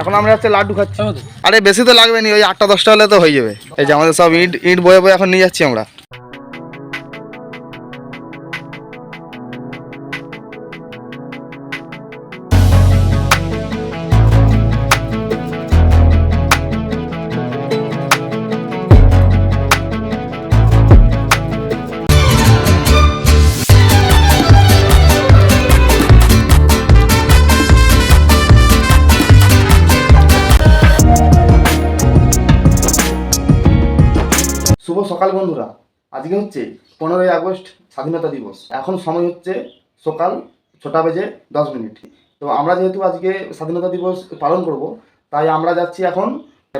এখন আমরা হচ্ছে লাড্ডু খাচ্ছি। আরে বেশি তো লাগবে না ওই আটটা দশটা হলে তো হয়ে যাবে। এই যে আমাদের সব ইট ইট বয়ে বয়ে এখন নিয়ে যাচ্ছি আমরা। শুভ সকাল বন্ধুরা। আজকে হচ্ছে পনেরোই আগস্ট স্বাধীনতা দিবস। এখন সময় হচ্ছে সকাল ছটা বেজে দশ মিনিট। তো আমরা যেহেতু আজকে স্বাধীনতা দিবস পালন করব, তাই আমরা যাচ্ছি এখন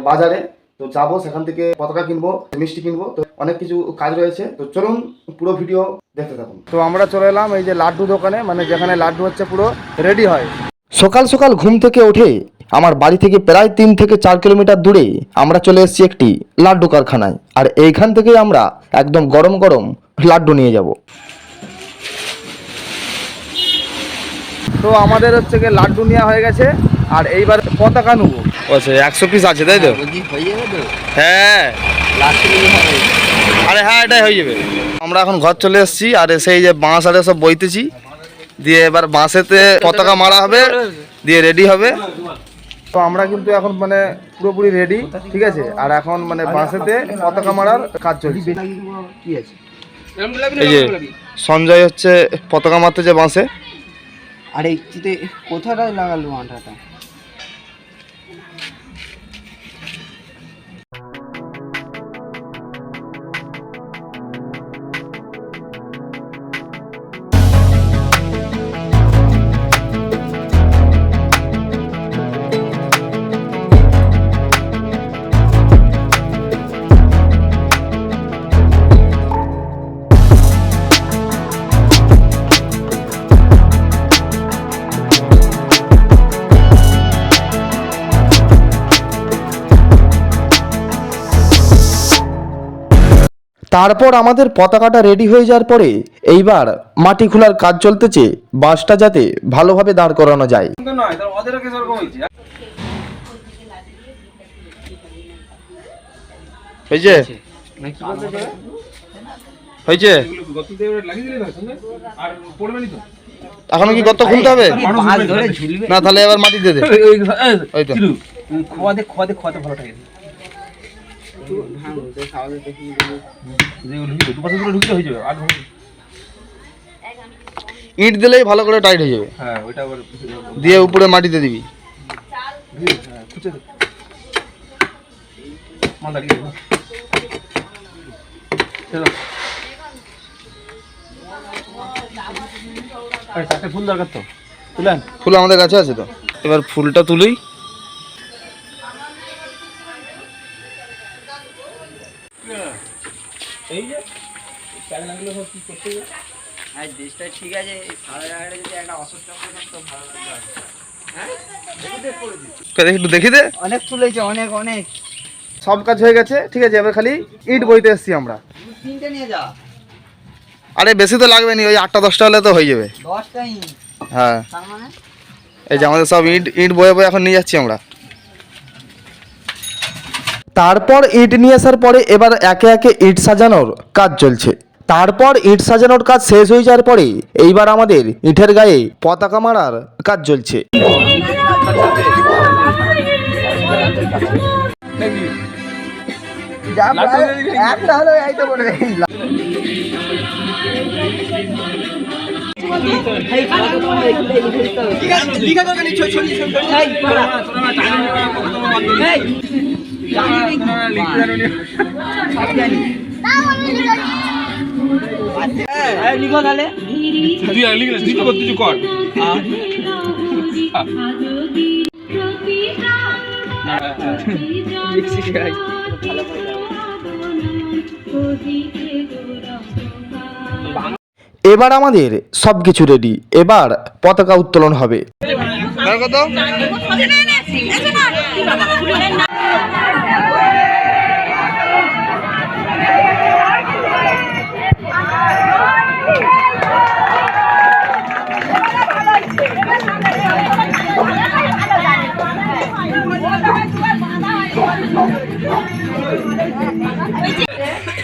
বাজারে। তো যাব, সেখান থেকে পতাকা কিনবো, মিষ্টি কিনবো, তো অনেক কিছু কাজ রয়েছে। তো চলুন পুরো ভিডিও দেখতে থাকুন। তো আমরা চলে এলাম এই যে লাড্ডু দোকানে মানে যেখানে লাড্ডু হচ্ছে পুরো রেডি হয়। সকাল সকাল ঘুম থেকে উঠে আমার বাড়ি থেকে প্রায় তিন থেকে চার কিলোমিটার দূরে আমরা চলে এসেছি একটি লাড্ডু কারখানায়। আর এইখান থেকেই আমরা একদম গরম গরম লাড্ডু নিয়ে যাব। তো আমাদের হচ্ছে গিয়ে লাড্ডু নেওয়া হয়ে গেছে আর এইবার পতাকা নেব। আচ্ছা একশো পিস আছে তাই তো? হয়ে আরে হ্যাঁ এটাই হয়ে যাবে। আমরা এখন ঘর চলে এসেছি আর সেই যে বাঁশ আরে সব বইতেছি। দিয়ে এবার বাঁশেতে পতাকা মারা হবে দিয়ে রেডি হবে। তো আমরা কিন্তু এখন মানে পুরোপুরি রেডি ঠিক আছে? আর এখন মানে বাঁশেতে পতাকা মারার কাজ চলছে। কি আছে এই যে সঞ্জয় হচ্ছে পতাকা মারতে যে বাঁশে। আর এই কোথায় লাগালো আঠাটা তারপর আমাদের পতাকাটা রেডি হয়ে যাওয়ার পরে এইবার মাটি খোলার কাজ চলতেছে বাসটা যাতে ভালোভাবে দাঁড় করানো যায় হয়েছে হয়েছে এখনও কি গর্ত খুলতে হবে পাঁচ ধরে ঝুলবে না তাহলে এবার মাটি দিয়ে দে খোয়াতে ভালো থাকে ভাঙতে সামনে দেখি দু পাশে দুটো ঢুকতে হয়ে যাবে আর ইট দিলেই ভালো করে টাইট হয়ে যাবে। হ্যাঁ ওইটা দিয়ে উপরে মাটিতে দিবি। হ্যাঁ ফুল দরকার তো। তুলেন ফুল আমাদের কাছে আছে তো। এবার ফুলটা তুলি আর দেশটা ঠিক আছে সারা জায়গাটা যদি একটা অসুস্থ থাকতো ভালো লাগতো দেখি একটু দেখি দে। অনেক তুলেছে অনেক অনেক। সব কাজ হয়ে গেছে ঠিক আছে এবার খালি ইট বইতে এসছি আমরা। তিনটে নিয়ে যা। আরে বেশি তো লাগবে না ওই আটটা দশটা হলে তো হয়ে যাবে। হ্যাঁ। মানে? এই যে আমাদের সব ইট ইট বয়ে বয়ে এখন নিয়ে যাচ্ছি আমরা। তারপর ইট নিয়ে আসার পরে এবার একে একে ইট সাজানোর কাজ চলছে। তারপর ইট সাজানোর কাজ শেষ হয়ে যাওয়ার পরে এইবার আমাদের ইটের গায়ে পতাকা মারার কাজ চলছে। যা প্রায় এবার আমাদের সব কিছু রেডি এবার পতাকা উত্তোলন হবে। আর কত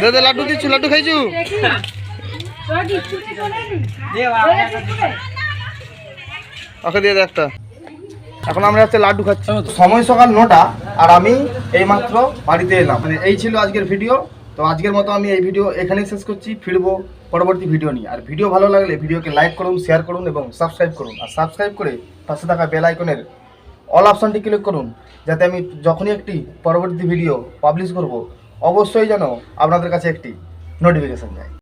দাদা লাড্ডু দিচ্ছু? লাড্ডু খাইছু? ওকে দিয়ে দে একটা। এখন আমরা হচ্ছে লাড্ডু খাচ্ছি। সময় সকাল নটা আর আমি এইমাত্র বাড়িতে এলাম। মানে এই ছিল আজকের ভিডিও। তো আজকের মতো আমি এই ভিডিও এখানেই শেষ করছি। ফিরবো পরবর্তী ভিডিও নিয়ে। আর ভিডিও ভালো লাগলে ভিডিওকে লাইক করুন শেয়ার করুন এবং সাবস্ক্রাইব করুন। আর সাবস্ক্রাইব করে পাশে থাকা বেল আইকনের অল অপশনটি ক্লিক করুন যাতে আমি যখনই একটি পরবর্তী ভিডিও পাবলিশ করব অবশ্যই যেন আপনাদের কাছে একটি নোটিফিকেশন যায়।